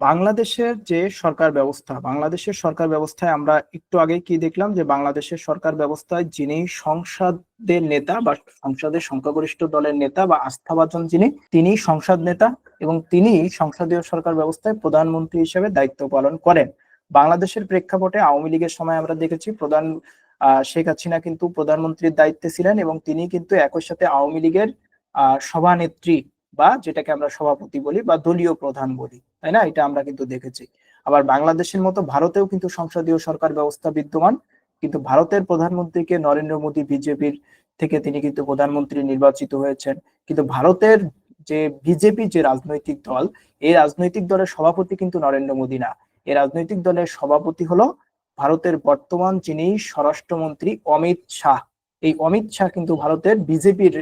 বাংলাদেশের যে সরকার ব্যবস্থা, বাংলাদেশের সরকার ব্যবস্থায় আমরা একটু আগে কি দেখলাম যে বাংলাদেশের সরকার ব্যবস্থায় যিনি সংসদের নেতা বা সংসদের সংখ্যাগরিষ্ঠ দলের নেতা বা আস্থাভাজন যিনি, তিনি সংসদ নেতা এবং তিনি সংসদীয় সরকার ব্যবস্থায় প্রধানমন্ত্রী হিসেবে দায়িত্ব পালন করেন। বাংলাদেশের প্রেক্ষাপটে আওয়ামী লীগের সময় আমরা দেখেছি প্রধান শেখ হাসিনা কিন্তু প্রধানমন্ত্রীর দায়িত্বে ছিলেন এবং তিনি কিন্তু একই সাথে আওয়ামী লীগের সভানেত্রী বা যেটাকে আমরা সভাপতি বলি বা দলীয় প্রধান বলি, তাই না? এটা আমরা কিন্তু দেখেছি। আবার বাংলাদেশের মতো ভারতেও কিন্তু সংসদীয় সরকার ব্যবস্থা বিদ্যমান, কিন্তু ভারতের প্রধানমন্ত্রীকে নরেন্দ্র মোদী বিজেপির থেকে তিনি কিন্তু প্রধানমন্ত্রী নির্বাচিত হয়েছেন। কিন্তু ভারতের যে বিজেপি যে রাজনৈতিক দল, এই রাজনৈতিক দলের সভাপতি কিন্তু নরেন্দ্র মোদী না। এই রাজনৈতিক দলের সভাপতি হলো ভারতের বর্তমান যিনি স্বরাষ্ট্রমন্ত্রী অমিত শাহ। এই অমিত শাহ কিন্তু ভারতের বিজেপির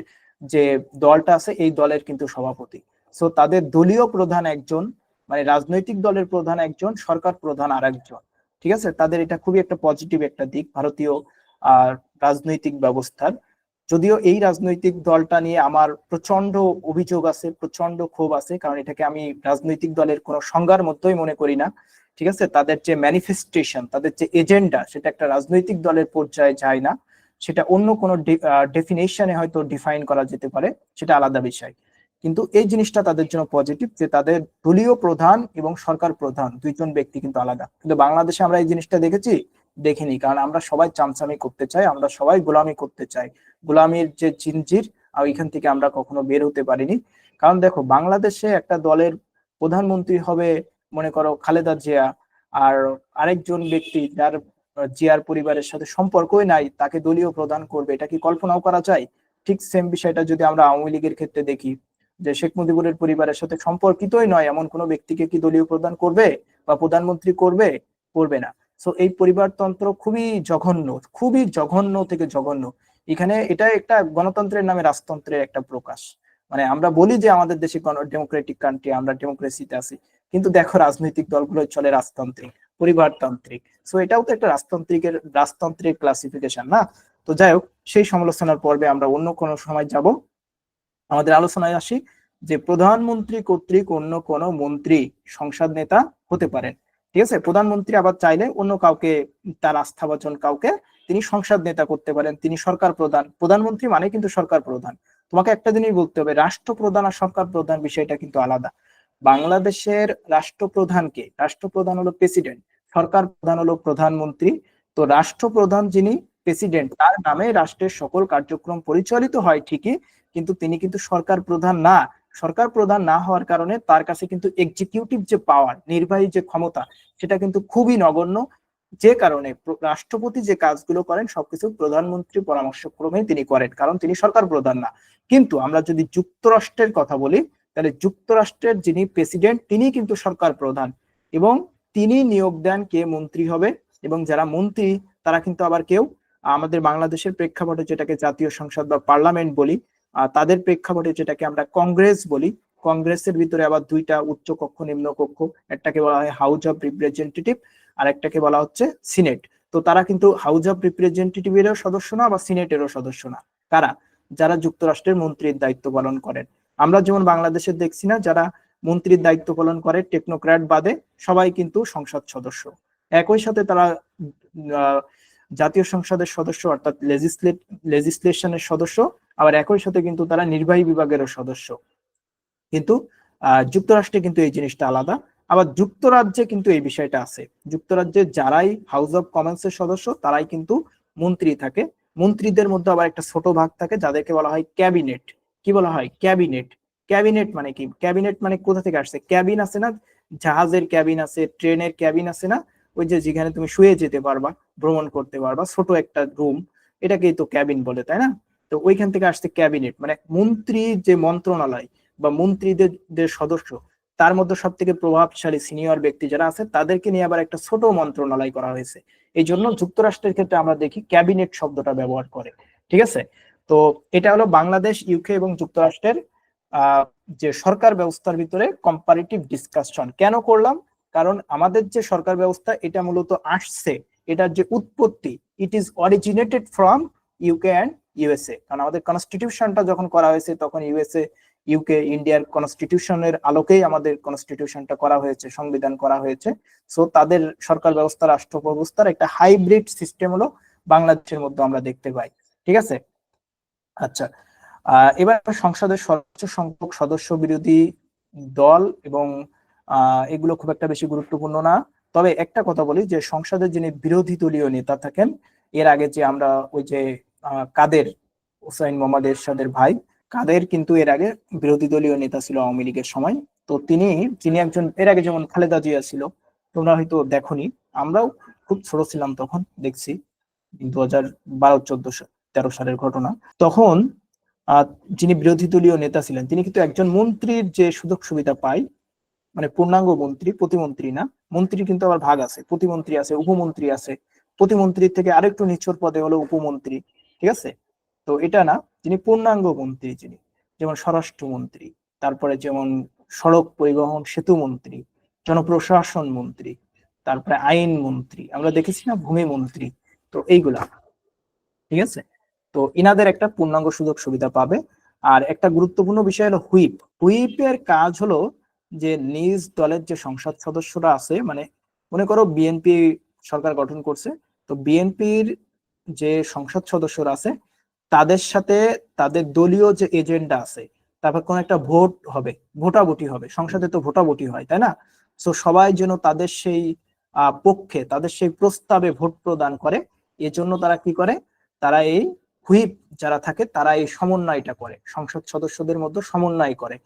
যে দলটা আছে, এই দলের কিন্তু সভাপতি। সো তাদের দলীয় প্রধান একজন মানে রাজনৈতিক দলের প্রধান একজন, সরকার প্রধান আর একজন ঠিক আছে? তাদের এটা খুবই একটা পজিটিভ একটা দিক, ভারতীয় আর রাজনৈতিক ব্যবস্থার। যদিও এই রাজনৈতিক দলটা নিয়ে আমার প্রচণ্ড অভিযোগ আছে প্রচণ্ড ক্ষোভ আছে, কারণ এটাকে আমি রাজনৈতিক দলের কোনো সংজ্ঞার মধ্যেই মনে করি না। ঠিক আছে? তাদের যে ম্যানিফেস্টেশন তাদের যে এজেন্ডা সেটা একটা রাজনৈতিক দলের পর্যায়ে যায় না। সেটা অন্য কোনো ডেফিনেশনে হয়তো ডিফাইন করা যেতে পারে, সেটা আলাদা বিষয়। কিন্তু এই জিনিসটা তাদের জন্য পজিটিভ যে তাদের দলীয় প্রধান এবং সরকার প্রধান দুইজন ব্যক্তি কিন্তু আলাদা। কিন্তু বাংলাদেশে আমরা এই জিনিসটা দেখেছি, দেখিনি। কারণ আমরা সবাই চামচামি করতে চাই, আমরা সবাই গোলামি করতে চাই। গোলামির যে চিনজির আর এখান থেকে আমরা কখনো বের হতে পারিনি। কারণ দেখো, বাংলাদেশে একটা দলের প্রধানমন্ত্রী হবে, মনে করো খালেদা জিয়া, আর আরেকজন ব্যক্তি যার জিয়ার পরিবারের সাথে সম্পর্কই নাই, তাকে দলীয় প্রদান করবে, এটা কি কল্পনাও করা যায়? ঠিক সেম বিষয়টা যদি আমরা আওয়ামী লীগের ক্ষেত্রে দেখি, যে শেখ মুজিবুরের পরিবারের সাথে সম্পর্কিতই নয়, এমন কোনো ব্যক্তিকে কি দলীয় প্রদান করবে বা প্রধানমন্ত্রী করবে? করবে না। সো এই পরিবারতন্ত্র খুবই জঘন্য খুবই জঘন্য থেকে জঘন্য। এখানে এটা একটা গণতন্ত্রের নামে রাজতন্ত্রের একটা প্রকাশ। মানে আমরা বলি যে আমাদের দেশে ডেমোক্রেটিক কান্ট্রি আমরা ডেমোক্রেসিতে আছি। কিন্তু দেখো, রাজনৈতিক দলগুলো চলে রাজতান্ত্রিক পরিবারতান্ত্রিক। সো এটাও তো একটা রাজতান্ত্রিকের, রাজতান্ত্রিক ক্লাসিফিকেশন না? তো যাই হোক, সেই সমালোচনার পর্বে আমরা অন্য কোনো সময় যাব। আমাদের আলোচনায় আসি যে প্রধানমন্ত্রী কর্তৃক অন্য কোন মন্ত্রী সংসদ নেতা হতে পারেন। ঠিক আছে? প্রধানমন্ত্রী আবার চাইলে অন্য কাউকে, তার আস্থা আস্থাভাজন কাউকে তিনি সংসদ নেতা করতে পারেন। তিনি সরকার প্রধান। প্রধানমন্ত্রী মানে কিন্তু সরকার প্রধান। তোমাকে একটা জিনিস বলতে হবে, রাষ্ট্রপ্রধান আর সরকার প্রধান বিষয়টা কিন্তু আলাদা। বাংলাদেশের রাষ্ট্রপ্রধানকে, রাষ্ট্রপ্রধান হলো প্রেসিডেন্ট সরকার প্রধান হলো প্রধানমন্ত্রী। তো রাষ্ট্রপ্রধান যিনি প্রেসিডেন্ট তার নামে রাষ্ট্রের সকল কার্যক্রম পরিচালিত হয় ঠিকই, কিন্তু তিনি কিন্তু সরকার প্রধান না। সরকার প্রধান না হওয়ার কারণে তার কাছে কিন্তু এক্সিকিউটিভ যে পাওয়ার নির্বাহী যে ক্ষমতা, সেটা কিন্তু খুবই নগণ্য। যে কারণে রাষ্ট্রপতি যে কাজগুলো করেন, সবকিছু প্রধানমন্ত্রী পরামর্শক্রমে তিনি করেন, কারণ তিনি সরকার প্রধান না। কিন্তু আমরা যদি যুক্তরাষ্ট্রের কথা বলি তাহলে যুক্তরাষ্ট্রের যিনি প্রেসিডেন্ট তিনি কিন্তু সরকার প্রধান এবং তিনি নিয়োগ দেন কে মন্ত্রী হবে এবং যারা মন্ত্রী, তারা কিন্তু আবার কেউ, আমাদের বাংলাদেশের প্রেক্ষাপটে যেটাকে জাতীয় সংসদ বা পার্লামেন্ট বলি তাদের প্রেক্ষাপটে যেটাকে আমরা কংগ্রেস বলি, কংগ্রেসের ভিতরে আবার দুইটা উচ্চ কক্ষ, নিম্ন কক্ষ, একটাকে বলা হয় হাউস অফ রিপ্রেজেন্টেটিভ আর একটাকে বলা হচ্ছে সিনেট। তো তারা কিন্তু হাউস অফ রিপ্রেজেন্টেটিভেরও সদস্য না বা সিনেটেরও সদস্য না। কারা? যারা যুক্তরাষ্ট্রের মন্ত্রীর দায়িত্ব পালন করেন। আমরা যেমন বাংলাদেশে দেখছি না, যারা মন্ত্রীর দায়িত্ব পালন করে টেকনোক্র্যাট বাদে সবাই কিন্তু সংসদ সদস্য। একই সাথে তারা জাতীয় সংসদের সদস্য, অর্থাৎ লেজিসলেশনের সদস্য, আবার একই সাথে কিন্তু তারা নির্বাহী বিভাগেরও সদস্য। কিন্তু যুক্তরাষ্ট্রে কিন্তু এই জিনিসটা আলাদা। আবার যুক্তরাজ্যে কিন্তু এই বিষয়টা আছে। যুক্তরাজ্যে যারাই হাউস অব কমন্স এর সদস্য, তারাই কিন্তু মন্ত্রী থাকে। মন্ত্রীদের মধ্যে আবার একটা ছোট ভাগ থাকে, যাদেরকে বলা হয় ক্যাবিনেট কি বলা হয়? ক্যাবিনেট। ক্যাবিনেট মানে কি? ক্যাবিনেট মানে কোথা থেকে আসছে? ক্যাবিন আছে না? জাহাজের ক্যাবিন আছে, ট্রেনের ক্যাবিন আছে না? ওই যে যেখানে তুমি শুয়ে যেতে পারবা, ভ্রমণ করতে পারবা, ছোট একটা রুম এটাকেই তো ক্যাবিন বলে, তাই না? তো ওইখান থেকে আসছে ক্যাবিনেট। মানে মন্ত্রী যে মন্ত্রণালয় বা মন্ত্রীদের সদস্য, তার মধ্যে সব থেকে প্রভাবশালী সিনিয়র ব্যক্তি যারা আছে, তাদেরকে নিয়ে আবার একটা ছোট মন্ত্রণালয় করা হয়েছে। এই জন্য যুক্তরাষ্ট্রের ক্ষেত্রে আমরা দেখি ক্যাবিনেট শব্দটা ব্যবহার করে। ঠিক আছে? তো এটা হলো বাংলাদেশ ইউকে এবং যুক্তরাষ্ট্রের যে সরকার ব্যবস্থার ভিতরে কম্পারিটিভ ডিসকাশন কেন করলাম? কারণ আমাদের যে সরকার ব্যবস্থা, এটা মূলত আসছে। এটার যে উৎপত্তি it is originated from UK and USA কারণ আমাদের কনস্টিটিউশনটা যখন করা হয়েছে, তখন ইউএসএ ইউকে ইন্ডিয়ার কনস্টিটিউশনের আলোকেই আমাদের কনস্টিটিউশনটা করা হয়েছে, সংবিধান করা হয়েছে। সো তাদের সরকার ব্যবস্থা, রাষ্ট্র ব্যবস্থার একটা হাইব্রিড সিস্টেম হলো বাংলাদেশের মধ্যে আমরা দেখতে পাই। ঠিক আছে? আচ্ছা এবার সংসদের সর্বোচ্চ সংখ্যক সদস্য বিরোধী দল এবং এগুলো খুব একটা বেশি গুরুত্বপূর্ণ না। তবে একটা কথা বলি যে সংসদের যিনি বিরোধী দলীয় নেতা থাকেন, এর আগে যে আমরা ওই যে কাদের, হুসাইন মোহাম্মদ এরশাদের ভাই, কাদের কিন্তু এর আগে বিরোধী দলীয় নেতা ছিল আওয়ামী লীগের সময়। তো তিনি তিনি একজন, এর আগে যেমন খালেদা জিয়া ছিল তোমরা হয়তো দেখনি। আমরাও খুব ছোট ছিলাম তখন, দেখছি, দু হাজার বারো, চোদ্দ তেরো সালের ঘটনা, তখন যিনি বিরোধী দলীয় নেতা ছিলেন, তিনি কিন্তু একজন মন্ত্রীর যে সুযোগ সুবিধা পায় মানে পূর্ণাঙ্গ মন্ত্রী, প্রতিমন্ত্রী না মন্ত্রী কিন্তু আবার ভাগ আছে, প্রতিমন্ত্রী আছে, উপমন্ত্রী আছে, প্রতিমন্ত্রীর থেকে আরেকটু নিচর পদে হলো উপমন্ত্রী, ঠিক আছে? তো এটা না তিনি পূর্ণাঙ্গ মন্ত্রী যিনি, যেমন স্বরাষ্ট্রমন্ত্রী, তারপরে যেমন সড়ক পরিবহন সেতু মন্ত্রী, জনপ্রশাসন মন্ত্রী, তারপরে আইন মন্ত্রী, আমরা দেখেছি না ভূমি মন্ত্রী, তো এইগুলা, ঠিক আছে? তো ইনাদের একটা পূর্ণাঙ্গ সুযোগ সুবিধা পাবে। আর একটা গুরুত্বপূর্ণ বিষয় হলো হুইপ। হুইপের কাজ হলো যে নিজ দলের যে সংসদ সদস্যরা আছে মানে মনে করো বিএনপি সরকার গঠন করছে, তো বিএনপির যে সংসদ সদস্যরা আছে, তাদের সাথে তাদের দলীয় যে এজেন্ডা আছে, তারপর কোন একটা ভোট হবে, ভোটাভুটি হবে, সংসদে তো ভোটাভুটি হয়, তাই না? তো সবাই যেন তাদের সেই পক্ষে, তাদের সেই প্রস্তাবে ভোট প্রদান করে, এজন্য তারা কি করে? তারা এই হুইপ যারা থাকে তারা এই সমন্বয়টা করে। সংসদ সদস্যদের মধ্যে সমন্বয় করে।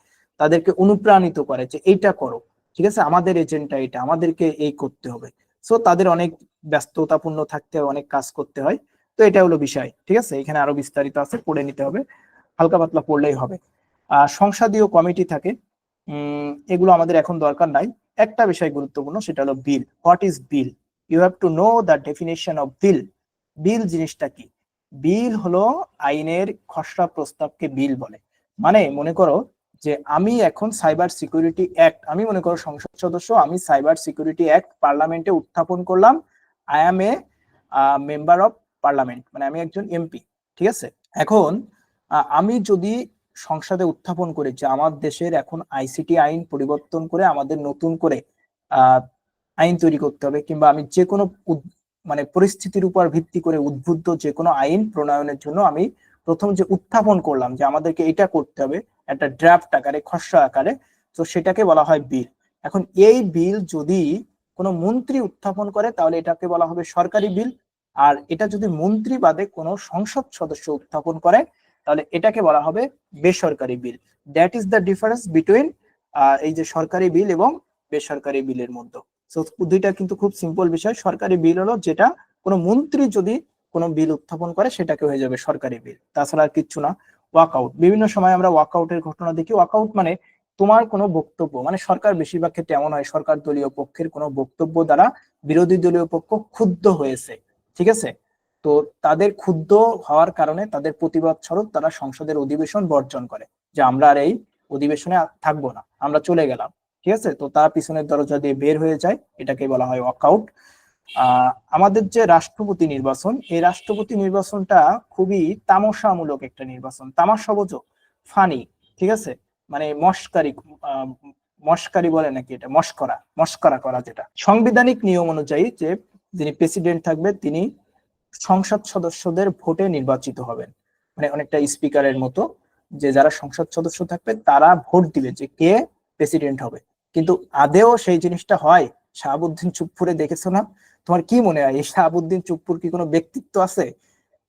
তাদেরকে অনুপ্রাণিত করে যে এইটা করো, ঠিক আছে? আমাদের এজেন্ডা এটা, আমাদেরকে এই করতে হবে। সো তাদের অনেক ব্যস্ততাপূর্ণ থাকতে হয়, অনেক কাজ করতে হয়। তো এটা হলো বিষয়, ঠিক আছে? এখানে আরও বিস্তারিত আছে, পড়ে নিতে হবে। হালকা পাতলা পড়লেই হবে। আর সংসদীয় কমিটি থাকে এগুলো আমাদের এখন দরকার নাই। একটা বিষয় গুরুত্বপূর্ণ, সেটা হলো bill. What is bill you have to know the definition of bill bill জিনিসটা কি? বিল হলো আইনের খসড়া প্রস্তাবকে বিল বলে। মানে মনে করো যে আমি এখন সাইবার সিকিউরিটি অ্যাক্ট, আমি মনে করো সংসদ সদস্য, আমি সাইবার সিকিউরিটি অ্যাক্ট পার্লামেন্টে উত্থাপন করলাম। I am a member of parliament মানে আমি একজন এমপি, ঠিক আছে? এখন আমি যদি সংসদে উত্থাপন করি, যে আমার দেশের এখন আইসিটি আইন পরিবর্তন করে আমাদের নতুন করে আইন তৈরি করতে হবে, কিংবা আমি যে কোনো মানে পরিস্থিতির উপর ভিত্তি করে উদ্বুদ্ধ যে কোনো আইন প্রণয়নের জন্য আমি প্রথম যে উত্থাপন করলাম যে আমাদেরকে এটা করতে হবে, একটা ড্রাফট আকারে, খসড়া আকারে, তো সেটাকে বলা হয় বিল। এখন এই বিল যদি কোনো মন্ত্রী উত্থাপন করে, তাহলে এটাকে বলা হবে সরকারি বিল। আর এটা যদি মন্ত্রী বাদে কোনো সংসদ সদস্য উত্থাপন করে, তাহলে এটাকে বলা হবে বেসরকারি বিল। That is the difference between এই যে সরকারি বিল এবং বেসরকারি বিলের মধ্যে। দুইটা কিন্তু খুব সিম্পল বিষয়। সরকারি বিল হলো যেটা কোনো মন্ত্রী যদি কোনো বিল উত্থাপন করে, সেটাকে হয়ে যাবে সরকারি বিল। তাছাড়া আর কিচ্ছু না। ওয়াকআউট বিভিন্ন সময় আমরা ওয়াকআউটের ঘটনা দেখি। ওয়াকআউট মানে তোমার কোনো বক্তব্য মানে সরকার বেশিরভাগ ক্ষেত্রে এমন হয়, সরকার দলীয় পক্ষের কোনো বক্তব্য দ্বারা বিরোধী দলীয় পক্ষ ক্ষুব্ধ হয়েছে। ঠিক আছে? তো তাদের ক্ষুব্ধ হওয়ার কারণে তাদের প্রতিবাদ স্বরূপ তারা সংসদের অধিবেশন বর্জন করে, যে আমরা আর এই অধিবেশনে থাকব না। আমরা চলে গেলাম। ঠিক আছে? তো তারা পিছনের দরজা দিয়ে বের হয়ে যায়। এটাকে বলা হয় ওয়াকআউট আমাদের যে রাষ্ট্রপতি নির্বাচন, এই রাষ্ট্রপতি নির্বাচনটা খুবই তামসামূলক একটা নির্বাচন। তামাশা বোঝো ফানি ঠিক আছে? মানে মস্কারি মস্কারি বলে নাকি এটা? মস্করা মস্করা করা যেটা। সাংবিধানিক নিয়ম অনুযায়ী যে যিনি প্রেসিডেন্ট থাকবে তিনি সংসদ সদস্যদের ভোটে নির্বাচিত হবেন। মানে অনেকটা স্পিকারের মতো যে যারা সংসদ সদস্য থাকবে তারা ভোট দিবে যে কে প্রেসিডেন্ট হবে। কিন্তু আদেও সেই জিনিসটা হয়। শাহাবুদ্দিন চুপ্পুরে দেখেছ না? তোমার কি মনে হয়? এই শাহাবুদ্দিন চুপ্পুর কি কোনো ব্যক্তিত্ব আছে?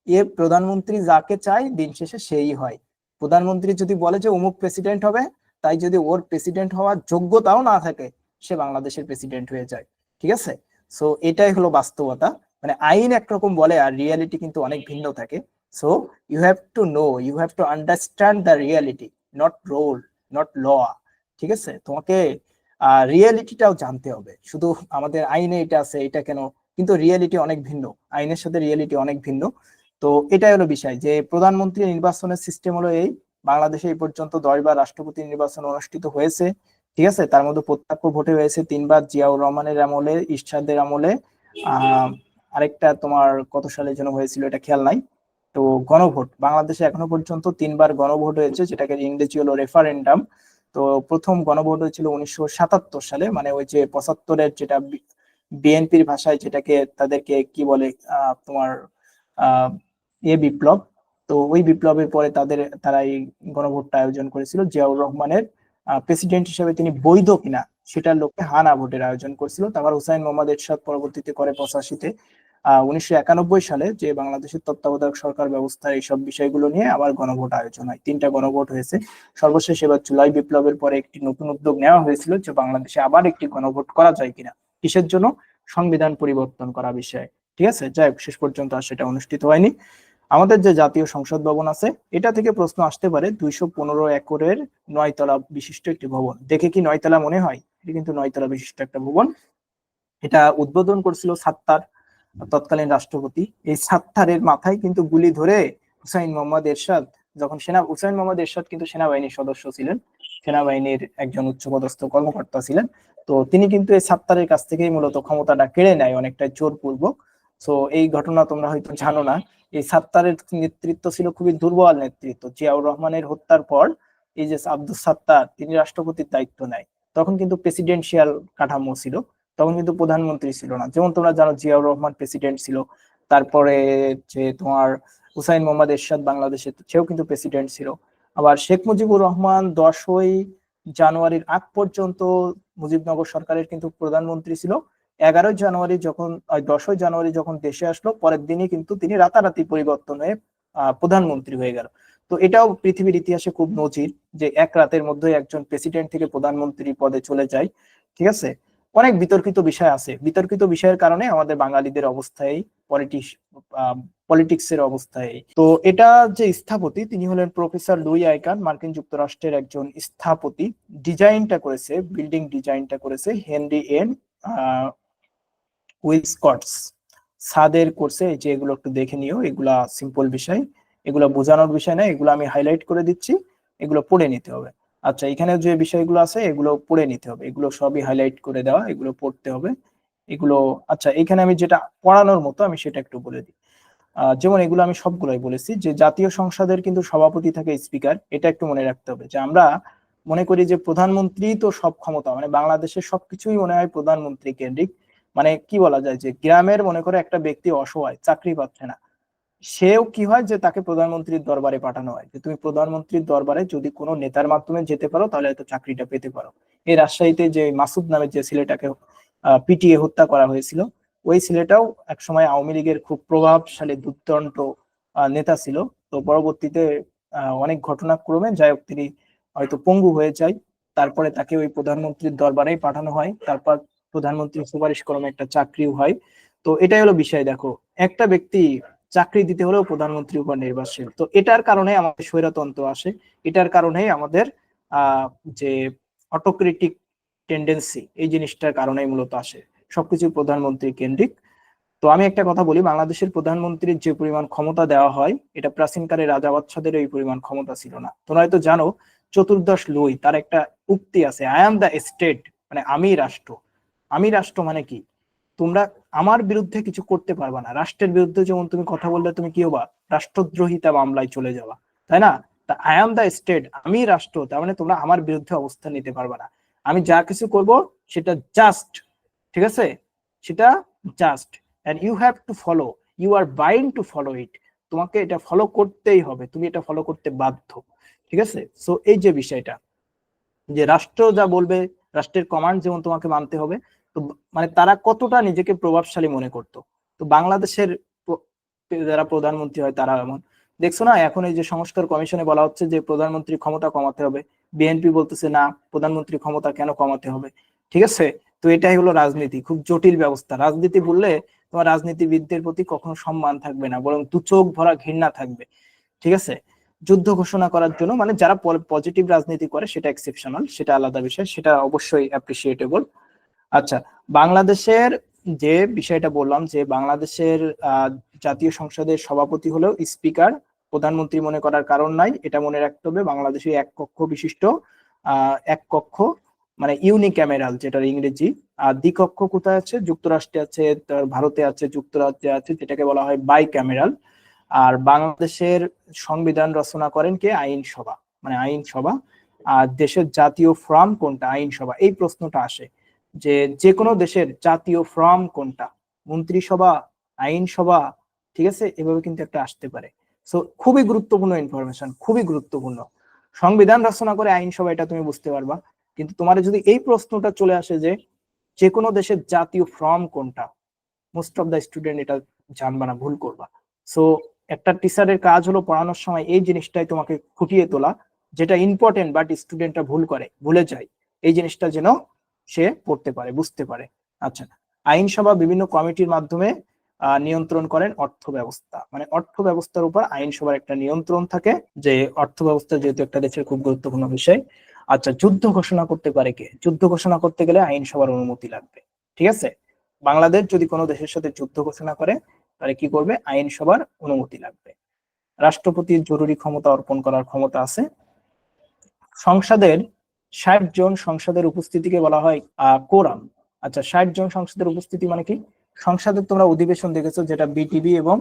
এ প্রধানমন্ত্রী যাকে চাই, দিন শেষে সেই হয়। প্রধানমন্ত্রী যদি বলে যে অমুক প্রেসিডেন্ট হবে, তাই যদি ওর প্রেসিডেন্ট হওয়ার যোগ্যতাও না থাকে, সে বাংলাদেশের প্রেসিডেন্ট হয়ে যায়। ঠিক আছে? সো এটাই হলো বাস্তবতা। মানে আইন একরকম বলে আর রিয়ালিটি কিন্তু অনেক ভিন্ন থাকে। So you have to know you have to understand the reality not rule not law ঠিক আছে? তোমাকে রিয়েলিটিটাও জানতে হবে। শুধু আমাদের আইনে এটা আছে, এটা কেন? কিন্তু রিয়েলিটি অনেক ভিন্ন। আইনের সাথে রিয়েলিটি অনেক ভিন্ন। তো এটাই হলো বিষয় যে প্রধানমন্ত্রী নির্বাচনের সিস্টেম হলো এই। বাংলাদেশে এই পর্যন্ত দশবার রাষ্ট্রপতি নির্বাচন অনুষ্ঠিত হয়েছে, ঠিক আছে? তার মধ্যে প্রত্যক্ষ ভোটে হয়েছে তিনবার জিয়াউর রহমানের আমলে, ইরশাদের আমলে। আরেকটা তোমার কত সালে যেন হয়েছিল এটা খেয়াল নাই। তো গণভোট। বাংলাদেশে এখনও পর্যন্ত তিনবার গণভোট হয়েছে, যেটাকে ইংরেজি হলো রেফারেন্ডাম তো প্রথম গণভোট হয়েছিল উনিশশো সাতাত্তর সালে মানে ওই যে পঁচাত্তরের যেটা বিএনপির ভাষায় যেটাকে তাদেরকে কি বলে তোমার এ বিপ্লব। তো ওই বিপ্লবের পরে তাদের, তারা এই গণভোটটা আয়োজন করেছিল। জিয়াউর রহমানের প্রেসিডেন্ট হিসেবে তিনি বৈধ কিনা, সেটার লক্ষ্যে হানা ভোটের আয়োজন করেছিল। তারপর হুসাইন মোহাম্মদ এরশাদ পরবর্তীতে করে পঁচাশিতে। উনিশশো একানব্বই সালে যে বাংলাদেশের তত্ত্বাবধায়ক সরকার ব্যবস্থার এইসব বিষয়গুলো নিয়ে আবার গণভোট আয়োজন হয়। তিনটা গণভোট হয়েছে। সর্বশেষ এবার জুলাই বিপ্লবের পরে একটি নতুন উদ্যোগ নেওয়া হয়েছিল যে বাংলাদেশে আবার একটি গণভোট করা যায় কিনা, কিসের জন্য? সংবিধান পরিবর্তন করা বিষয়ে। ঠিক আছে? যাই শেষ পর্যন্ত আর সেটা অনুষ্ঠিত হয়নি। আমাদের যে জাতীয় সংসদ ভবন আছে, এটা থেকে প্রশ্ন আসতে পারে, দুইশো পনেরো একরের নয়তলা বিশিষ্ট একটি ভবন। দেখে কি নয়তলা মনে হয়? এটা কিন্তু নয়তলা বিশিষ্ট একটা ভবন। এটা উদ্বোধন করছিল সাত্তার তৎকালীন রাষ্ট্রপতি এই সাত্তারের মাথায় কিন্তু গুলি ধরে হুসাইন মোহাম্মদ এরশাদ, যখন সেনা, হুসাইন মোহাম্মদ এরশাদ কিন্তু সেনাবাহিনীর সদস্য ছিলেন, সেনাবাহিনীর একজন উচ্চপদস্থ কর্মকর্তা ছিলেন। তো তিনি কিন্তু এই সাত্তারের কাছ থেকেই মূলত ক্ষমতাটা কেড়ে নেয় অনেকটা জোরপূর্বক। তো এই ঘটনা তোমরা হয়তো জানো না, এই সাত্তারের নেতৃত্ব ছিল খুবই দুর্বল নেতৃত্ব। জিয়াউর রহমানের হত্যার পর এই যে আব্দুল সাত্তার, তিনি রাষ্ট্রপতির দায়িত্ব নেয়। তখন কিন্তু প্রেসিডেন্সিয়াল কাঠামো ছিল। তখন কিন্তু প্রধানমন্ত্রী ছিল না। যেমন তোমরা জানো, জিয়াউর রহমান প্রেসিডেন্ট ছিল। তারপরে যে তোমার হুসাইন মোহাম্মদ এরশাদ বাংলাদেশে সেও কিন্তু প্রেসিডেন্ট ছিল। আবার শেখ মুজিবুর রহমান দশই জানুয়ারির আগ পর্যন্ত মুজিবনগর সরকারের কিন্তু প্রধানমন্ত্রী ছিল। এগারোই জানুয়ারি যখন দশই জানুয়ারি যখন দেশে আসলো, পরের দিনই কিন্তু তিনি রাতারাতি পরিবর্তন হয়ে প্রধানমন্ত্রী হয়ে গেল। তো এটাও পৃথিবীর ইতিহাসে খুব নজির যে এক রাতের মধ্যে একজন প্রেসিডেন্ট থেকে প্রধানমন্ত্রী পদে চলে যায়। ঠিক আছে? অনেক বিতর্কিত বিষয় আছে। বিতর্কিত বিষয়ের কারণে আমাদের বাঙালিদের অবস্থায় পলিটিক্স পলিটিক্স এর অবস্থায়। তো এটা যে স্থপতি, তিনি হলেন প্রফেসর লুই আইকান, মার্কিন যুক্তরাষ্ট্রের একজন স্থপতি। ডিজাইনটা করেছে বিল্ডিং ডিজাইনটা করেছে হেনরি এন উইসকটস সাদের করছে যে এগুলো একটু দেখে নিও, এগুলা সিম্পল বিষয়। এগুলো বোঝানোর বিষয় না, এগুলো আমি হাইলাইট করে দিচ্ছি। এগুলো পড়ে নিতে হবে। আচ্ছা এখানে যে বিষয়গুলো আছে, এগুলো পড়ে নিতে হবে। এগুলো সবই হাইলাইট করে দেওয়া, এগুলো পড়তে হবে। এগুলো আচ্ছা এখানে আমি যেটা পড়ানোর মতো, আমি সেটা একটু বলে দিই। যেমন এগুলো আমি সবগুলোই বলেছি যে, জাতীয় সংসদের কিন্তু সভাপতি থাকে স্পিকার এটা একটু মনে রাখতে হবে যে, আমরা মনে করি যে, প্রধানমন্ত্রী তো সব ক্ষমতা মানে বাংলাদেশের সবকিছুই মনে হয় প্রধানমন্ত্রী কেন্দ্রিক। মানে কি বলা যায় যে, গ্রামের মনে করে একটা ব্যক্তি অসহায়, চাকরি পাচ্ছে না। সেও কি হয় যে তাকে প্রধানমন্ত্রীর দরবারে পাঠানো হয়? যে তুমি প্রধানমন্ত্রীর দরবারে যদি কোনো নেতার মাধ্যমে যেতে পারো, তাহলে হয়তো চাকরিটা পেতে পারো। এই রাজশাহীতে যে মাসুদ নামের যে ছেলেটাকে পিটিয়ে হত্যা করা হয়েছিল, ওই ছেলেটাও একসময় আওয়ামী লীগের খুব প্রভাবশালী, দুর্দণ্ড নেতা ছিল। তো পরবর্তীতে অনেক ঘটনাক্রমে যাই হোক তিনি হয়তো পঙ্গু হয়ে যায়। তারপরে তাকে ওই প্রধানমন্ত্রীর দরবারেই পাঠানো হয়। তারপর প্রধানমন্ত্রীর সুপারিশ ক্রমে একটা চাকরিও হয়। তো এটাই হলো বিষয়, দেখো। একটা ব্যক্তি চাকরি দিতে হলেও প্রধানমন্ত্রীর উপর নির্ভরশীল। তো এটার কারণে আমাদের স্বৈরতন্ত্র আসে। এটার কারণেই আমাদের যে অটোক্রেটিক টেন্ডেন্সি এই জিনিসটার কারণেই মূলত আসে। সবকিছু প্রধানমন্ত্রী কেন্দ্রিক। তো আমি একটা কথা বলি, বাংলাদেশের প্রধানমন্ত্রীর যে পরিমাণ ক্ষমতা দেওয়া হয়, এটা প্রাচীনকালে রাজা বাচ্চাদের এই পরিমাণ ক্ষমতা ছিল না। তোমরা হয়তো জানো, চতুর্দশ লুই তার একটা উক্তি আছে আই এম দ্য স্টেট মানে আমি রাষ্ট্র। আমি রাষ্ট্র মানে কি? তোমরা আমার বিরুদ্ধে কিছু করতে পারবা না। রাষ্ট্রের বিরুদ্ধে যেমন তুমি কথা বললে, তুমি কি হবা? রাষ্ট্রদ্রোহিতা মামলায় চলে যাবা। তাই না? তা আই এম দ্য স্টেট আমি রাষ্ট্র, তার মানে তোমরা আমার বিরুদ্ধে অবস্থান নিতে পারবা না। আমি যা কিছু করব, সেটা জাস্ট ঠিক আছে? সেটা just and you have to follow you are bind to follow it তোমাকে এটা ফলো করতেই হবে, তুমি এটা ফলো করতে বাধ্য, ঠিক আছে? সো এই যে বিষয়টা, যে রাষ্ট্র যা বলবে, রাষ্ট্রের কমান্ড যেমন তোমাকে মানতে হবে তো মানে তারা কতটা নিজেকে প্রভাবশালী মনে করত? তো বাংলাদেশের যারা প্রধানমন্ত্রী হয় তারা এমন। দেখছ না? এখন এই যে সংস্কার কমিশনে বলা হচ্ছে যে প্রধানমন্ত্রী ক্ষমতা কমাতে হবে। বিএনপি বলতেছে না, প্রধানমন্ত্রী ক্ষমতা কেন কমাতে হবে? ঠিক আছে? তো এটাই হলো রাজনীতি। খুব জটিল ব্যবস্থা। রাজনীতি বললে তোমার রাজনীতিবিদদের প্রতি কখনো সম্মান থাকবে না, বরং দু চোখ ভরা ঘৃণা থাকবে। ঠিক আছে? যুদ্ধ ঘোষণা করার জন্য মানে যারা পজিটিভ রাজনীতি করে সেটা এক্সেপশনাল সেটা আলাদা বিষয়, সেটা অবশ্যই অ্যাপ্রিসিয়েটেবল আচ্ছা বাংলাদেশের যে বিষয়টা বললাম যে বাংলাদেশের জাতীয় সংসদের সভাপতি হলেও স্পিকার, প্রধানমন্ত্রী মনে করার কারণ নাই, এটা মনে রাখতে হবে বাংলাদেশে এক কক্ষ বিশিষ্ট এক কক্ষ মানে ইউনিক্যামেরাল যেটার ইংরেজি আর দ্বিকক্ষ কোথায় আছে? যুক্তরাষ্ট্রে আছে ভারতে আছে, যুক্তরাজ্যে আছে, যেটাকে বলা হয় বাই ক্যামেরাল আর বাংলাদেশের সংবিধান রচনা করেন কে? আইনসভা মানে আইনসভা। আর দেশের জাতীয় ফর্ম কোনটা? আইনসভা। এই প্রশ্নটা আসে। যে যে কোনো দেশের জাতীয় ফর্ম কোনটা? মন্ত্রিসভা, আইনসভা, ঠিক আছে? এভাবে কিন্তু একটা আসতে পারে। সো খুবই গুরুত্বপূর্ণ ইনফরমেশন খুবই গুরুত্বপূর্ণ। সংবিধান রচনা করে আইনসভা, এটা তুমি বুঝতে পারবা। কিন্তু তোমার যদি এই প্রশ্নটা চলে আসে যে যে কোনো দেশের জাতীয় ফর্ম কোনটা মোস্ট অফ দ্য স্টুডেন্ট এটা জানবা না, ভুল করবা। সো একটা টিচারের কাজ হলো পড়ানোর সময় এই জিনিসটাই তোমাকে ফুটিয়ে তোলা, যেটা ইম্পর্টেন্ট বাট স্টুডেন্টরা ভুল করে, ভুলে যায়। এই জিনিসটা যেন সে পড়তে পারে, বুঝতে পারে। আচ্ছা আইনসভা বিভিন্ন কমিটির মাধ্যমে নিয়ন্ত্রণ করেন অর্থ ব্যবস্থা মানে অর্থ ব্যবস্থার উপর আইনসভার একটা নিয়ন্ত্রণ থাকে, যে অর্থ ব্যবস্থা যেহেতু একটা দেশের খুব গুরুত্বপূর্ণ বিষয়। আচ্ছা যুদ্ধ ঘোষণা করতে পারে কে? যুদ্ধ ঘোষণা করতে গেলে আইনসভার অনুমতি লাগবে, ঠিক আছে? বাংলাদেশ যদি কোনো দেশের সাথে যুদ্ধ ঘোষণা করে, তাহলে কি করবে? আইনসভার অনুমতি লাগবে। রাষ্ট্রপতির জরুরি ক্ষমতা অর্পণ করার ক্ষমতা আছে। সংসদের ষাট জন সংসদের উপস্থিতিকে বলা হয় আহ কোরাম আচ্ছা ষাট জন সংসদের উপস্থিতি মানে কি? সংসদের তোমরা অধিবেশন দেখেছ, যেটা বিটিভি এবং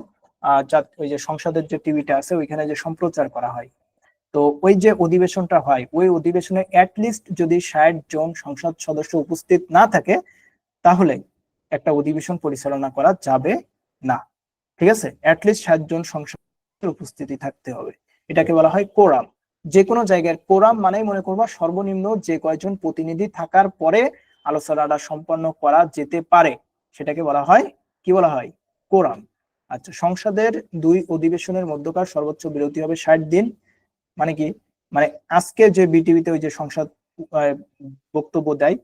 ওই যে সংসদের যে টিভিটা আছে, ওইখানে যে সম্প্রচার করা হয়। তো ওই যে অধিবেশনটা হয়, ওই অধিবেশনে অ্যাটলিস্ট যদি ষাট জন সংসদ সদস্য উপস্থিত না থাকে, তাহলে একটা অধিবেশন পরিচালনা করা যাবে না। ঠিক আছে? অ্যাটলিস্ট ষাট জন সংসদের উপস্থিতি থাকতে হবে। এটাকে বলা হয় কোরাম যে কোনো জায়গায় কোরাম মানেই মনে করবা সর্বনিম্ন যে কয়জন প্রতিনিধি থাকার পরে আলোচনাটা সম্পন্ন করা যেতে পারে। সেটাকে বলা হয়, কি বলা হয়? কোরাম আচ্ছা সংসদের দুই অধিবেশনের মধ্যকার সর্বোচ্চ বিরতি হবে ষাট দিন। মানে কি? মানে আজকে যে বিটিভিতে ওই যে সংসদ বক্তব্য দেয়,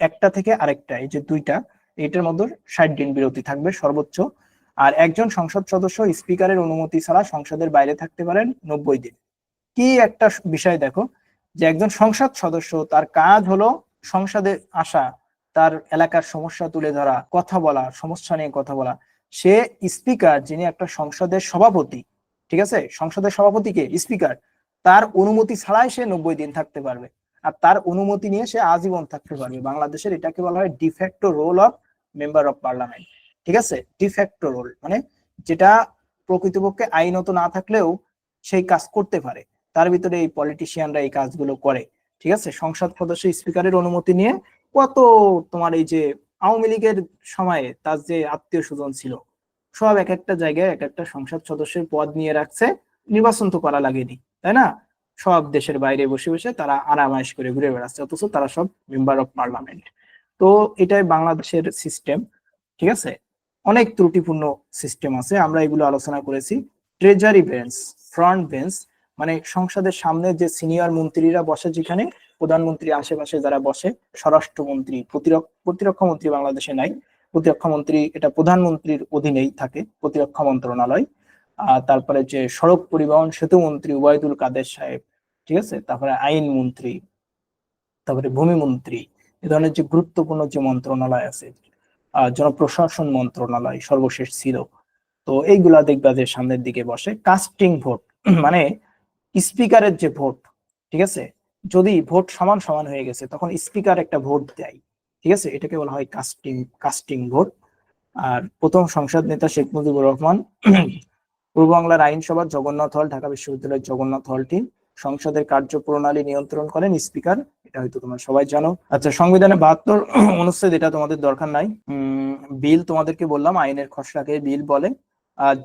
একটা থেকে আরেকটা, এই যে দুইটা এটার মধ্যে ষাট দিন বিরতি থাকবে সর্বোচ্চ। আর একজন সংসদ সদস্য স্পিকারের অনুমতি ছাড়া সংসদের বাইরে থাকতে পারেন নব্বই দিন। কি একটা বিষয় দেখো, যে একজন সংসদ সদস্য, তার কাজ হলো সংসদে আসা, তার এলাকার সমস্যা তুলে ধরা, কথা বলা, সমস্যা নিয়ে কথা বলা। সে স্পিকার, যিনি একটা সংসদের সভাপতি, ঠিক আছে? সংসদের সভাপতিকে স্পিকার। তার অনুমতি ছাড়াই সে নব্বই দিন থাকতে পারবে। আর তার অনুমতি নিয়ে সে আজীবন থাকতে পারবে। বাংলাদেশের এটাকে বলা হয় de facto rule of member of parliament ঠিক আছে? ডিফ্যাক্টো রোল মানে যেটা প্রকৃতপক্ষে আইনত না থাকলেও সেই কাজ করতে পারে। তার ভিতরে এই পলিটিশিয়ানরা এই কাজগুলো করে, ঠিক আছে? সংসদ সদস্য, স্পিকারের অনুমতি নিয়ে কত তোমার এই যে আওয়ামী লীগের সময়ে তার যে আত্মীয় স্বজন ছিল, সব এক একটা জায়গায় এক একটা সংসদ সদস্যের পদ নিয়ে রাখছে, নির্বাচন তো করা লাগেনি, তাই না? সব দেশের বাইরে বসে বসে তারা আরামাইশ করে ঘুরে বেড়াচ্ছে, অথচ তারা সব মেম্বার অফ পার্লামেন্ট তো এটাই বাংলাদেশের সিস্টেম ঠিক আছে? অনেক ত্রুটিপূর্ণ সিস্টেম আছে, আমরা এগুলো আলোচনা করেছি। ট্রেজারি বেঞ্চ ফ্রন্ট বেঞ্চ মানে সংসদের সামনে যে সিনিয়র মন্ত্রীরা বসে যেখানে, প্রধানমন্ত্রী আশেপাশে যারা বসে, স্বরাষ্ট্রমন্ত্রী প্রতিরক্ষা মন্ত্রী বাংলাদেশে নাই। প্রতিরক্ষা মন্ত্রী এটা প্রধানমন্ত্রীর অধীনেই থাকে, প্রতিরক্ষা মন্ত্রণালয়। তারপরে যে সড়ক পরিবহন সেতু মন্ত্রী ওবায়দুল কাদের সাহেব, ঠিক আছে? তারপরে আইন মন্ত্রী, তারপরে ভূমি মন্ত্রী, এ ধরনের যে গুরুত্বপূর্ণ যে মন্ত্রণালয় আছে জনপ্রশাসন মন্ত্রণালয় সর্বশেষ ছিল। তো এইগুলা দেখবা যে সামনের দিকে বসে। কাস্টিং ভোট মানে স্পিকারের যে ভোট, ঠিক আছে? যদি ভোট সমান সমান হয়ে গেছে, তখন স্পিকার একটা ভোট দেয়, ঠিক আছে? এটাকে বলা হয় কাস্টিং কাস্টিং ভোট। আর প্রথম সংসদ নেতা শেখ মুজিবুর রহমান পূর্ব বাংলার আইনসভা জগন্নাথ হল, ঢাকা বিশ্ববিদ্যালয়ের জগন্নাথ হলটি সংসদের কার্যপ্রণালী নিয়ন্ত্রণ করেন স্পিকার। এটা হয়তো তোমরা সবাই জানো। আচ্ছা সংবিধানে বাহাত্তর অনুচ্ছেদ, এটা তোমাদের দরকার নাই। বিল তোমাদেরকে বললাম, আইনের খসড়াকে বিল বলে।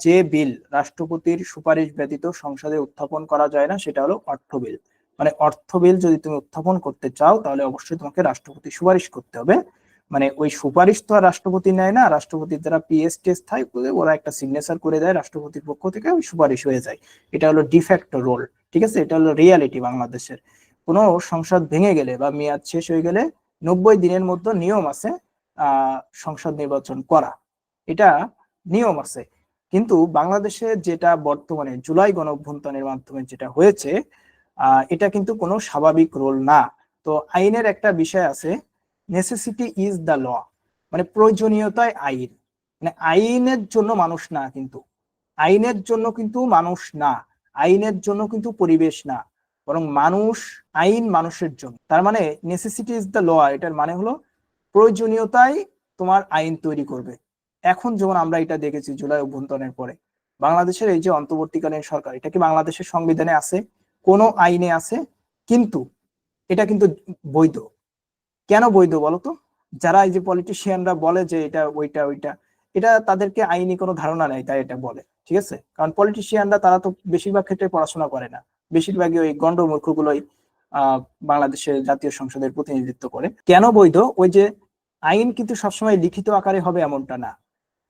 যে বিল রাষ্ট্রপতির সুপারিশ ব্যতীত সংসদে উত্থাপন করা যায় না, সেটা হলো অর্থ বিল। মানে অর্থ বিল যদি তুমি উত্থাপন করতে চাও, তাহলে অবশ্যই তোমাকে রাষ্ট্রপতি সুপারিশ করতে হবে। মানে ওই সুপারিশ তো আর রাষ্ট্রপতি নেয় না, রাষ্ট্রপতির দ্বারা পিএস টেস্ট থাকে ওরা একটা সিগনেচার করে দেয় রাষ্ট্রপতির পক্ষ থেকে, ওই সুপারিশ হয়ে যায়। এটা হলো ডিফ্যাক্টো রোল ঠিক আছে? এটা হলো রিয়ালিটি বাংলাদেশের। কোনো সংসদ ভেঙে গেলে বা মেয়াদ শেষ হয়ে গেলে নব্বই দিনের মধ্যে নিয়ম আছে সংসদ নির্বাচন করা। এটা নিয়ম আছে। কিন্তু বাংলাদেশে যেটা বর্তমানে জুলাই গণ অভ্যন্তরের মাধ্যমে যেটা হয়েছে এটা কিন্তু কোনো স্বাভাবিক রোল না। তো আইনের একটা বিষয় আছে নেসেসিটি ইজ দ্য ল মানে প্রয়োজনীয়তায় আইন। মানে আইনের জন্য মানুষ না কিন্তু, আইনের জন্য কিন্তু মানুষ না, আইনের জন্য কিন্তু পরিবেশ না, বরং মানুষ, আইন মানুষের জন্য। তার মানে নেসেসিটি ইজ দ্য ল এটার মানে হলো প্রয়োজনীয়তায় তোমার আইন তৈরি করবে। এখন যেমন আমরা এটা দেখেছি জুলাই অভ্যন্তরের পরে, বাংলাদেশের এই যে অন্তর্বর্তীকালীন সরকার, এটা কি বাংলাদেশের সংবিধানে আছে? কোন আইনে আছে? কিন্তু এটা কিন্তু বৈধ। কেন বৈধ বলতো? যারা এই যে পলিটিশিয়ানরা বলে যে এটা ওইটা ওইটা, এটা তাদেরকে আইনি কোনো ধারণা নেই, তাই এটা বলে, ঠিক আছে? কারণ পলিটিশিয়ানরা তারা তো বেশিরভাগ ক্ষেত্রে পড়াশোনা করে না। বেশিরভাগই ওই গন্ড মূর্খগুলোই আহ বাংলাদেশের জাতীয় সংসদের প্রতিনিধিত্ব করে। কেন বৈধ? ওই যে আইন কিন্তু সবসময় লিখিত আকারে হবে এমনটা না।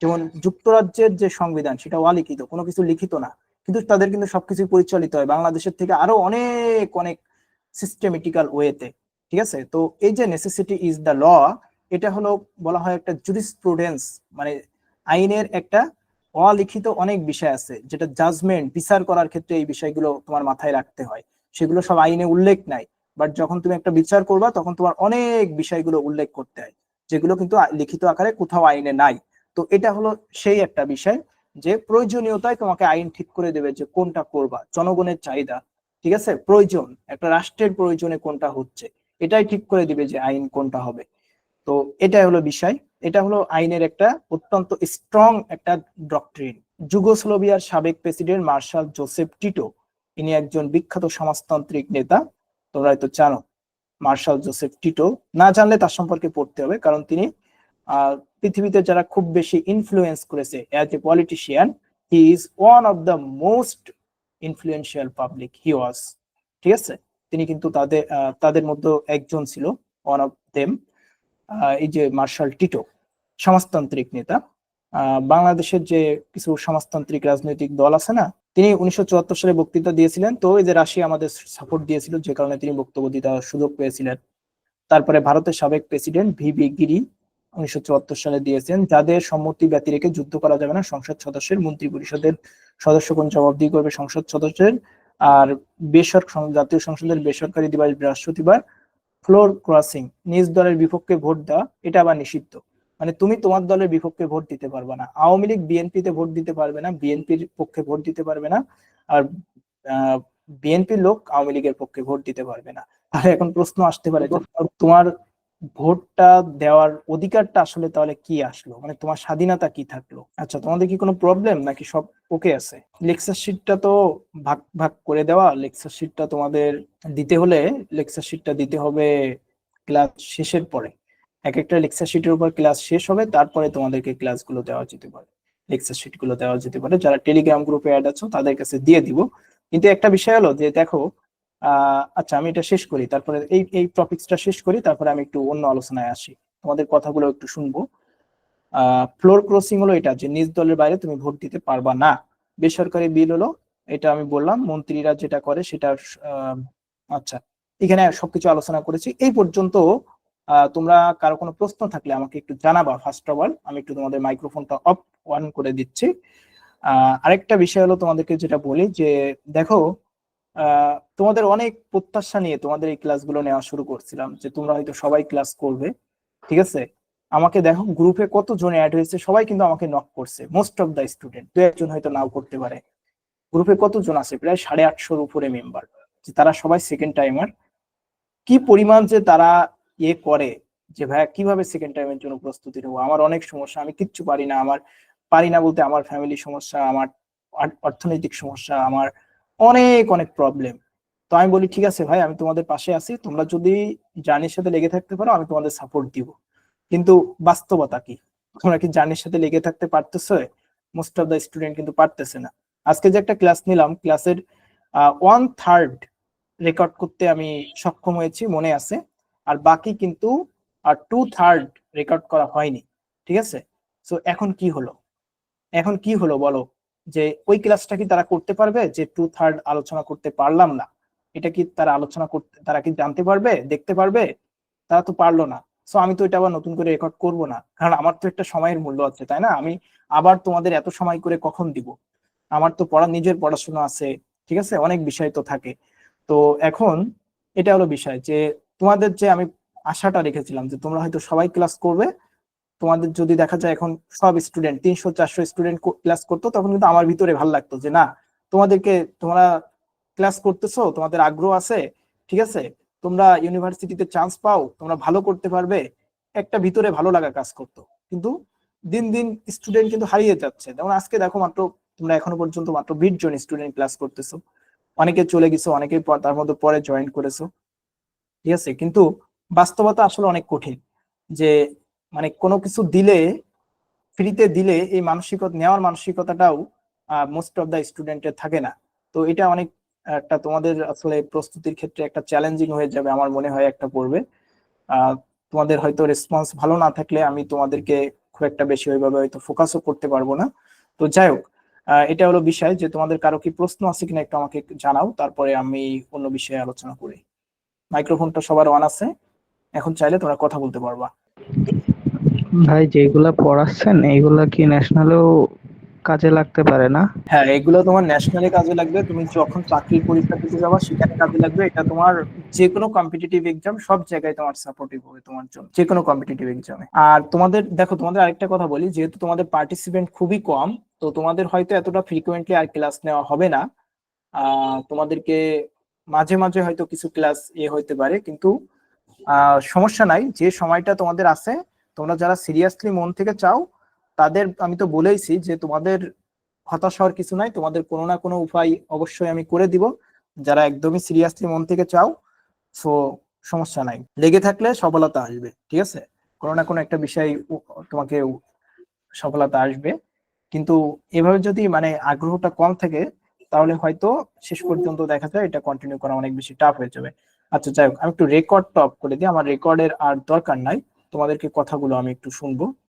যেমন যুক্তরাজ্যের যে সংবিধান সেটা অলিখিত, কোনো কিছু লিখিত না। কিন্তু তাদের কিন্তু সবকিছু পরিচালিত হয় বাংলাদেশের থেকে আরও অনেক অনেক সিস্টেমেটিক্যাল ওয়েতে ঠিক আছে? তো এই যে নেসেসিটি ইজ দ্য ল এটা হলো বলা হয় একটা জুরিসপ্রুডেন্স মানে আইনের একটা অলিখিত অনেক বিষয় আছে, যেটা জাজমেন্ট বিচার করার ক্ষেত্রে এই বিষয়গুলো তোমার মাথায় রাখতে হয়। সেগুলো সব আইনে উল্লেখ নাই বাট যখন তুমি একটা বিচার করবা, তখন তোমার অনেক বিষয়গুলো উল্লেখ করতে হয়, যেগুলো কিন্তু লিখিত আকারে কোথাও আইনে নাই। তো এটা হলো সেই একটা বিষয় যে প্রয়োজনীয়তায় তোমাকে আইন ঠিক করে দেবে যে কোনটা করবা, জনগণের চাহিদা, ঠিক আছে? প্রয়োজন, একটা রাষ্ট্রের প্রয়োজনে কোনটা হচ্ছে, এটাই ঠিক করে দিবে যে আইন কোনটা হবে। তো এটাই হলো বিষয়, এটা হলো আইনের একটা অত্যন্ত স্ট্রং একটা ডক্ট্রিন যুগোস্লোভিয়ার সাবেক প্রেসিডেন্ট মার্শাল জোসেফ টিটো ইনি একজন বিখ্যাত সমাজতান্ত্রিক নেতা তোমরা হয়তো জানো মার্শাল জোসেফ টিটো না জানলে তার সম্পর্কে পড়তে হবে, কারণ তিনি পৃথিবীতে যারা খুব বেশি ইনফ্লুয়েন্স করেছে as a politician he is one of the most influential public he was ঠিক আছে? তিনি কিন্তু তাদের তাদের মধ্যে একজন ছিল ওয়ান অফ দেম এই যে মার্শাল টিটো, সমাজতান্ত্রিক নেতা। বাংলাদেশের যে কিছু সমাজতান্ত্রিক রাজনৈতিক দল আছে না, তিনি উনিশশো চুয়াত্তর সালে বক্তৃতা দিয়েছিলেন। তো এই যে রাশিয়া আমাদের সাপোর্ট দিয়েছিল, যে কারণে তিনি বক্তব্য দিতে সুযোগ পেয়েছিলেন। তারপরে ভারতের সাবেক প্রেসিডেন্ট ভিবি গিরি উনিশশো চুয়াত্তর সালে দিয়েছেন, যাদের সম্মতি ব্যতি রেখে যুদ্ধ করা যাবে না, সংসদ সদস্যের, মন্ত্রী পরিষদের সদস্যগণ জবাবদিহি করবে সংসদ সদস্যের, আর বেসরকারি জাতীয় সংসদের বেসরকারি দিবস বৃহস্পতিবার, ফ্লোর ক্রসিং, নিজ দলের বিপক্ষে ভোট দেওয়া, এটা আবার নিষিদ্ধ। মানে তুমি তোমার দলের বিপক্ষে ভোট দিতে পারবে না। আওয়ামী লীগ বিএনপিতে ভোট দিতে পারবে না, বিএনপির পক্ষে ভোট দিতে পারবে না, আর বিএনপির লোক আওয়ামী লীগের পক্ষে ভোট দিতে পারবে না। আর এখন প্রশ্ন আসতে পারে তোমার ভোটটা দেওয়ার অধিকারটা আসলে তাহলে কি আসলো? মানে তোমার স্বাধীনতা কি থাকল? আচ্ছা তোমাদের কি কোনো প্রবলেম নাকি সব ওকে আছে? লেকচার শিটটা তো ভাগ ভাগ করে দেওয়া। লেকচার শিটটা তোমাদের দিতে হলে লেকচার শিটটা দিতে হবে ক্লাস শেষের পরে। এক একটা লেকচার শিটের উপর ক্লাস শেষ হবে, তারপরে তোমাদেরকে ক্লাসগুলো দেওয়া যেতে পারে। লেকচার শিটগুলো দেওয়া যেতে পারে। যারা টেলিগ্রাম গ্রুপে অ্যাড আছো, তাদের কাছে দিয়ে দিব। কিন্তু একটা বিষয় হলো যে দেখো আচ্ছা আমি এটা শেষ করি। তারপরে এই এই টপিকসটা শেষ করি, তারপরে আমি একটু অন্য আলোচনায় আসি। তোমাদের কথাগুলো একটু শুনব। ফ্লোর ক্রসিং হলো এটা, যে নিজ দলের বাইরে তুমি ভোট দিতে পারবা না। বেসরকারি বিল হলো, এটা আমি বললাম, মন্ত্রীরা যেটা করে সেটা আচ্ছা এখানে সবকিছু আলোচনা করেছি। এই পর্যন্ত তোমরা কারও কোনো প্রশ্ন থাকলে আমাকে একটু জানাবা ফার্স্ট অফ অল আমি একটু তোমাদের মাইক্রোফোনটা অফ অন করে দিচ্ছি। আরেকটা বিষয় হলো তোমাদেরকে যেটা বলি, যে দেখো তোমাদের অনেক প্রত্যাশা নিয়ে তোমাদের এই ক্লাসগুলো নেওয়া শুরু করছিলাম, যে তোমরা হয়তো সবাই ক্লাস করবে, ঠিক আছে? আমাকে দেখো গ্রুপে কতজন অ্যাড হয়েছে, সবাই কিন্তু আমাকে নক করছে মোস্ট অফ দ্য স্টুডেন্ট দু একজন হয়তো নাও করতে পারে। গ্রুপে কতজন আছে? প্রায় সাড়ে আটশোর উপরে মেম্বার যে তারা সবাই সেকেন্ড টাইমার কি পরিমাণ যে তারা ইয়ে করে, যে ভাইয়া কীভাবে সেকেন্ড টাইমের জন্য প্রস্তুতি নেব? আমার অনেক সমস্যা, আমি কিচ্ছু পারি না, আমার, পারি না বলতে আমার ফ্যামিলি সমস্যা, আমার অর্থনৈতিক সমস্যা, আমার অনেক অনেক প্রবলেম তো আমি বলি, ঠিক আছে ভাই, আমি তোমাদের পাশে আছি। তোমরা যদি জার্নির সাথে লেগে থাকতে পারো, আমি তোমাদের সাপোর্ট দিব। কিন্তু বাস্তবতা কি? তোমরা কি জার্নির সাথে লেগে থাকতে পারতেছো? মোস্ট অফ দ্য স্টুডেন্ট কিন্তু পারতেছে না। আজকে যে একটা ক্লাস নিলাম ক্লাসের ওয়ান থার্ড রেকর্ড করতে আমি সক্ষম হয়েছি, মনে আছে। আর বাকি কিন্তু আর টু থার্ড রেকর্ড করা হয়নি। ঠিক আছে? সো এখন কি হলো? এখন কি হলো বলো? যে ওই ক্লাসটা কি তারা করতে পারবে? যে টু থার্ড আলোচনা করতে পারলাম না। এটা কি তারা আলোচনা করতে, তারা কি জানতে পারবে? দেখতে পারবে? তারা তো পারল না। সো আমি তো এটা আবার নতুন করে রেকর্ড করব না। কারণ আমার তো একটা সময়ের মূল্য আছে, তাই না? আমি আবার তোমাদের এত সময় করে কখন দিব? আমার তো পড়া, নিজের পড়াশোনা আছে, ঠিক আছে? অনেক বিষয় তো থাকে। তো এখন এটা হলো বিষয় যে তোমাদের যে আমি আশাটা রেখেছিলাম যে তোমরা হয়তো সবাই ক্লাস করবে তোমাদের যদি দেখা যায় এখন সব স্টুডেন্ট তিনশো, চারশো স্টুডেন্ট ক্লাস করতো, তখন কিন্তু আমার ভিতরে ভালো লাগতো যে, না, তোমাদেরকে তোমরা ক্লাস করতেছো, তোমাদের আগ্রহ আছে, ঠিক আছে? তোমরা ইউনিভার্সিটিতে চান্স পাও, তোমরা ভালো করতে পারবে। একটা ভিতরে ভালো লাগা কাজ করতো। কিন্তু দিন দিন স্টুডেন্ট কিন্তু হারিয়ে যাচ্ছে। যেমন আজকে দেখো মাত্র, তোমরা এখনও পর্যন্ত মাত্র বিশ জন স্টুডেন্ট ক্লাস করতেছো। অনেকে চলে গেছো, অনেকে তার মধ্যে পরে জয়েন করেছ। ঠিক আছে? কিন্তু বাস্তবতা আসলে অনেক কঠিন। যে মানে কোনো কিছু দিলে ফ্রিতে দিলে এই মানসিকতা, নেওয়ার মানসিকতাটাও মোস্ট অফ দ্য স্টুডেন্টের থাকে না। তো এটা অনেক একটা তোমাদের আসলে প্রস্তুতির ক্ষেত্রে একটা চ্যালেঞ্জিং হয়ে যাবে আমার মনে হয় একটা পড়বে তোমাদের হয়তো রেসপন্স ভালো না থাকলে আমি তোমাদেরকে খুব একটা বেশি ওইভাবে হয়তো ফোকাসও করতে পারব না। তো যাই হোক এটা হলো বিষয় যে তোমাদের কারও কি প্রশ্ন আছে কিনা একটু আমাকে জানাও, তারপরে আমি অন্য বিষয়ে আলোচনা করি। মাইক্রোফোনটা সবার অন আছে। এখন চাইলে তোমরা কথা বলতে পারবা। ভাই যেগুলা পড়াচ্ছেন, এইগুলা কি ন্যাশনালেও কাজে লাগতে পারে না? হ্যাঁ এগুলো তোমার ন্যাশনালি কাজে লাগবে। তুমি যখন চাকরির পরীক্ষা দিতে যাবা, সেখানে কাজে লাগবে। এটা তোমার যে কোনো কম্পিটিটিভ এক্সাম সব জায়গায় তোমার সাপোর্টিভ হবে তোমার জন্য যে কোনো কম্পিটিটিভ এক্সামে আর তোমাদের, দেখো, তোমাদের আরেকটা কথা বলি, যেহেতু তোমাদের পার্টিসিপেন্ট খুবই কম, তো তোমাদের হয়তো এতটা ফ্রিকুয়েন্টলি আর ক্লাস নেওয়া হবে না। তোমাদেরকে মাঝে মাঝে হয়তো কিছু ক্লাস এ হইতে পারে, কিন্তু সমস্যা নাই। যে সময়টা তোমাদের আছে তোমরা যারা সিরিয়াসলি মন থেকে চাও, তাদের আমি তো বলেইছি যে তোমাদের হতাশ হওয়ার কিছু নাই, তোমাদের কোনো না কোনো উপায় অবশ্যই আমি করে দিব। যারা একদমই সিরিয়াসলি মন থেকে চাও সো সমস্যা নাই। লেগে থাকলে সফলতা আসবে, ঠিক আছে? কোনো না কোনো একটা বিষয় তোমাকে সফলতা আসবে। কিন্তু এভাবে যদি মানে আগ্রহটা কম থাকে, তাহলে হয়তো শেষ পর্যন্ত দেখা যায় এটা কন্টিনিউ করা অনেক বেশি টাফ হয়ে যাবে। আচ্ছা যাই হোক, আমি একটু রেকর্ড টপ করে দিই। আমার রেকর্ডের আর দরকার নাই। তোমাদেরকে কথাগুলো আমি একটু শুনব।